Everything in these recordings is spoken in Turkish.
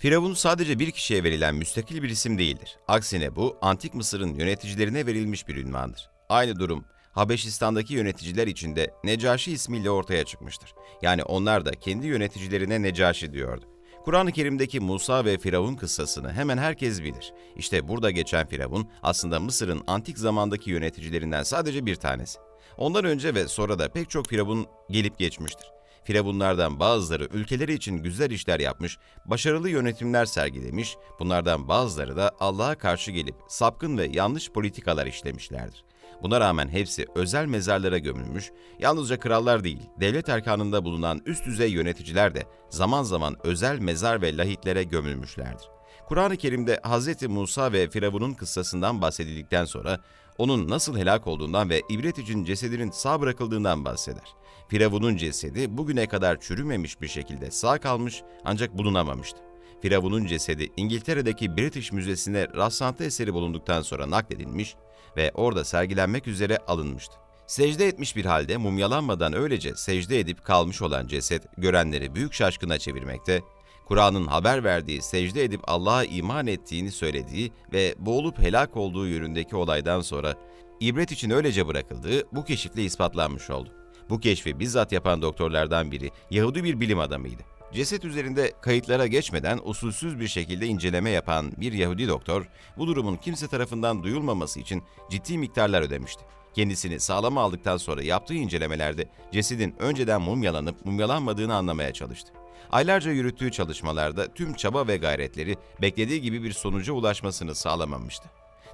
Firavun sadece bir kişiye verilen müstakil bir isim değildir. Aksine bu, Antik Mısır'ın yöneticilerine verilmiş bir ünvandır. Aynı durum, Habeşistan'daki yöneticiler için de Necaşi ismiyle ortaya çıkmıştır. Yani onlar da kendi yöneticilerine Necaşi diyordu. Kur'an-ı Kerim'deki Musa ve Firavun kıssasını hemen herkes bilir. İşte burada geçen Firavun aslında Mısır'ın antik zamandaki yöneticilerinden sadece bir tanesi. Ondan önce ve sonra da pek çok Firavun gelip geçmiştir. Firavunlardan bazıları ülkeleri için güzel işler yapmış, başarılı yönetimler sergilemiş, bunlardan bazıları da Allah'a karşı gelip sapkın ve yanlış politikalar işlemişlerdir. Buna rağmen hepsi özel mezarlara gömülmüş, yalnızca krallar değil, devlet erkanında bulunan üst düzey yöneticiler de zaman zaman özel mezar ve lahitlere gömülmüşlerdir. Kur'an-ı Kerim'de Hz. Musa ve Firavun'un kıssasından bahsedildikten sonra onun nasıl helak olduğundan ve ibret için cesedinin sağ bırakıldığından bahseder. Firavun'un cesedi bugüne kadar çürümemiş bir şekilde sağ kalmış ancak bulunamamıştı. Firavun'un cesedi İngiltere'deki British Müzesi'ne rastlantı eseri bulunduktan sonra nakledilmiş ve orada sergilenmek üzere alınmıştı. Secde etmiş bir halde mumyalanmadan öylece secde edip kalmış olan ceset görenleri büyük şaşkına çevirmekte, Kur'an'ın haber verdiği secde edip Allah'a iman ettiğini söylediği ve boğulup helak olduğu yönündeki olaydan sonra ibret için öylece bırakıldığı bu keşifle ispatlanmış oldu. Bu keşfi bizzat yapan doktorlardan biri Yahudi bir bilim adamıydı. Ceset üzerinde kayıtlara geçmeden usulsüz bir şekilde inceleme yapan bir Yahudi doktor, bu durumun kimse tarafından duyulmaması için ciddi miktarlar ödemişti. Kendisini sağlama aldıktan sonra yaptığı incelemelerde cesedin önceden mumyalanıp mumyalanmadığını anlamaya çalıştı. Aylarca yürüttüğü çalışmalarda tüm çaba ve gayretleri beklediği gibi bir sonuca ulaşmasını sağlamamıştı.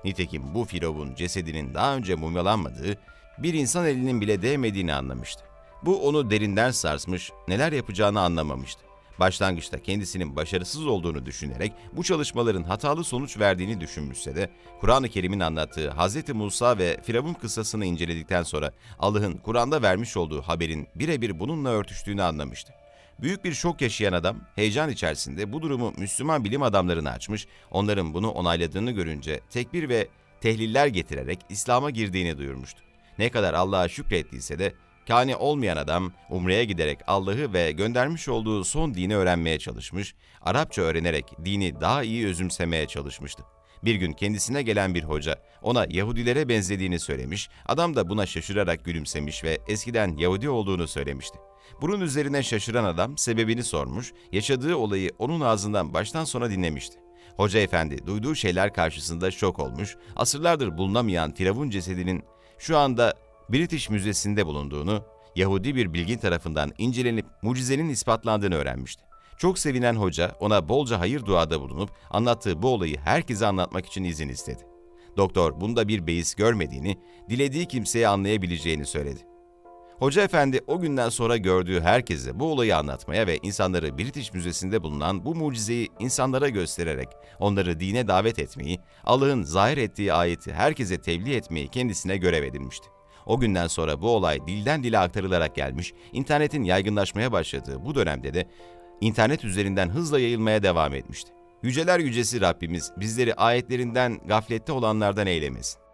Nitekim bu Firavun cesedinin daha önce mumyalanmadığı, bir insan elinin bile değmediğini anlamıştı. Bu onu derinden sarsmış, neler yapacağını anlamamıştı. Başlangıçta kendisinin başarısız olduğunu düşünerek bu çalışmaların hatalı sonuç verdiğini düşünmüşse de Kur'an-ı Kerim'in anlattığı Hz. Musa ve Firavun kıssasını inceledikten sonra Allah'ın Kur'an'da vermiş olduğu haberin birebir bununla örtüştüğünü anlamıştı. Büyük bir şok yaşayan adam heyecan içerisinde bu durumu Müslüman bilim adamlarına açmış, onların bunu onayladığını görünce tekbir ve tehliller getirerek İslam'a girdiğini duyurmuştu. Ne kadar Allah'a şükrettiyse de kani olmayan adam Umre'ye giderek Allah'ı ve göndermiş olduğu son dini öğrenmeye çalışmış, Arapça öğrenerek dini daha iyi özümsemeye çalışmıştı. Bir gün kendisine gelen bir hoca ona Yahudilere benzediğini söylemiş, adam da buna şaşırarak gülümsemiş ve eskiden Yahudi olduğunu söylemişti. Bunun üzerine şaşıran adam sebebini sormuş, yaşadığı olayı onun ağzından baştan sona dinlemişti. Hoca efendi duyduğu şeyler karşısında şok olmuş, asırlardır bulunamayan Firavun cesedinin şu anda British Müzesi'nde bulunduğunu, Yahudi bir bilgin tarafından incelenip mucizenin ispatlandığını öğrenmişti. Çok sevinen hoca ona bolca hayır duada bulunup anlattığı bu olayı herkese anlatmak için izin istedi. Doktor bunda bir beis görmediğini, dilediği kimseye anlayabileceğini söyledi. Hoca efendi o günden sonra gördüğü herkese bu olayı anlatmaya ve insanları British Müzesi'nde bulunan bu mucizeyi insanlara göstererek onları dine davet etmeyi, Allah'ın zahir ettiği ayeti herkese tebliğ etmeyi kendisine görev edinmişti. O günden sonra bu olay dilden dile aktarılarak gelmiş, internetin yaygınlaşmaya başladığı bu dönemde de internet üzerinden hızla yayılmaya devam etmişti. Yüceler yücesi Rabbimiz bizleri ayetlerinden gaflette olanlardan eylemesin.